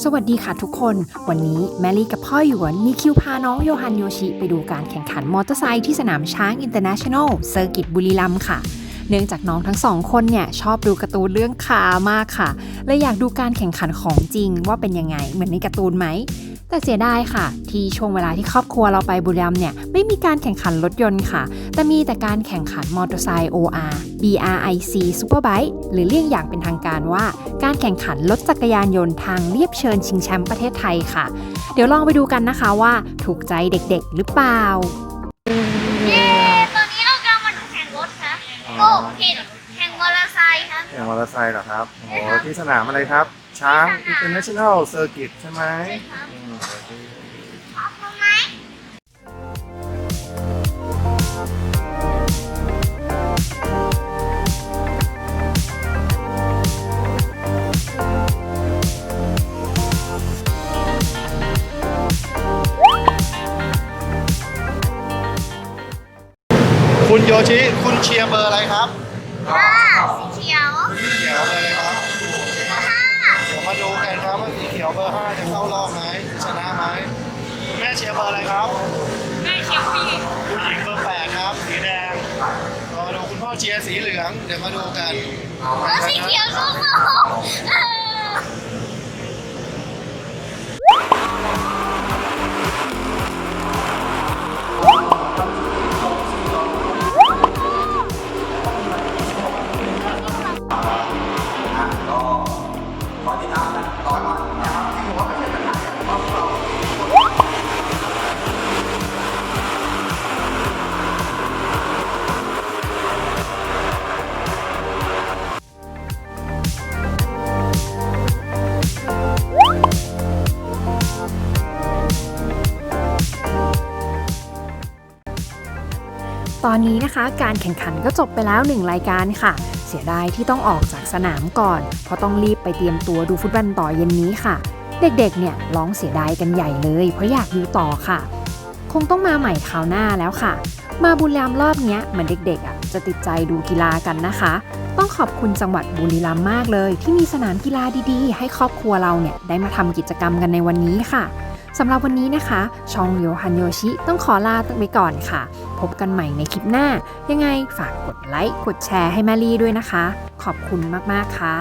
สวัสดีค่ะทุกคน วันนี้แมรี่กับพ่อหยวนมีคิวพาน้องโยฮันโยชิ ไปดูการแข่งขันมอเตอร์ไซค์ที่สนามช้างอินเตอร์เนชั่นแนลเซอร์กิตบุรีรัมย์ค่ะ เนื่องจากน้องทั้งสองคนเนี่ย ชอบดูการ์ตูนเรื่องคามากค่ะ และอยากดูการแข่งขันของจริงว่าเป็นยังไงเหมือนในการ์ตูนไหม แต่เสียดายค่ะ ที่ช่วงเวลาที่ครอบครัวเราไปบุรีรัมย์เนี่ยไม่มีการแข่งขันรถยนต์ค่ะ แต่มีแต่การแข่งขันมอเตอร์ไซค์ OR BRIC Superbike หรือเรียกอย่างเป็นทางการว่า การแข่งขันรถจักรยานยนต์ทางเรียบเชิญชิงแชมป์ประเทศไทยค่ะ เดี๋ยวลองไปดูกันนะคะว่า ถูกใจเด็กๆ หรือเปล่า เย้ตอนนี้เรากำลังมาแข่งรถครับโอ้ผิดแข่งมอเตอร์ไซ ค์ครับแข่งมอเตอร์ไซค์เหรอครับโอ้โหที่สนามอะไรครับ ช้าง International Circuit ใช่ไหมใช่ครับอืมออกมาไหมคุณโยชิ คุณเชียร์เบอร์อะไรครับ ห้าสีเขี ยวสีเขียวเลยครับห้าเดี๋ยวมาดูกันครับว่าสีเขียวเบอร์5จะเข้ารอบไหมชนะไหมคุณแม่เชียร์เบอร์อะไรครับแม่เขียวผู้หญิงผู้หญิงเบอร์8ครับ สีแดงรอดูคุณพ่อเชียร์สีเหลือง เดี๋ยวมาดูกัน แล้วสีเขียวสู้เขา ตอนนี้นะคะ การแข่งขันก็จบไปแล้วหนึ่งรายการค่ะ เสียดายที่ต้องออกจากสนามก่อน เพราะต้องรีบไปเตรียมตัวดูฟุตบอลต่อเย็นนี้ค่ะ เด็กๆ เนี่ยร้องเสียดายกันใหญ่เลย เพราะอยากดูต่อค่ะ คงต้องมาใหม่คราวหน้าแล้วค่ะ มาบุรีรัมย์รอบนี้เหมือนเด็กๆอะจะติดใจดูกีฬากันนะคะ ต้องขอบคุณจังหวัดบุรีรัมย์มากเลย ที่มีสนามกีฬาดีๆ ให้ครอบครัวเราเนี่ยได้มาทำกิจกรรมกันในวันนี้ค่ะ สำหรับวันนี้นะคะช่องโยฮันโยชิต้องขอลาไปก่อนค่ะ พบกันใหม่ในคลิปหน้า ยังไงฝากกดไลค์ กดแชร์ให้แมรี่ด้วยนะคะ ขอบคุณมาก ๆ ค่ะ